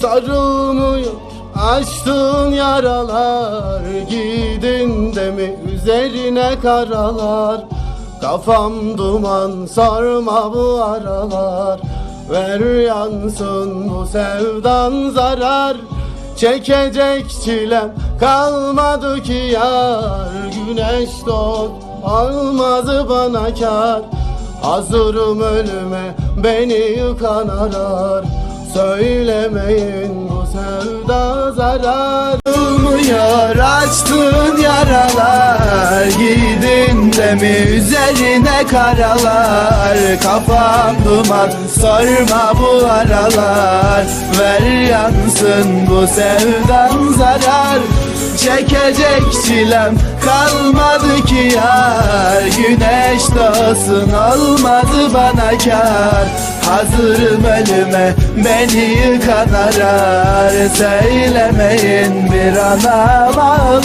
Sarılmıyor açtığın yaralar Gidin de mi üzerine karalar? Kafam duman sarma bu aralar. Ver yansın bu sevdan zarar. Çekecek çilem kalmadı ki yar. Güneş doğ almaz bana kar. Hazırım ölüme beni yıkan arar Söylemeyin bu sevda zarar Olmuyor açtığın yaralar Gidin de mi üzerine karalar. Kafam duman sorma bu aralar. Ver yansın bu sevdan zarar. Çekecek çilem kalmadı ki yar. Güneş doğsun olmadı bana kar Hazırım ölüme beni yıkan arar Söylemeyin bir ana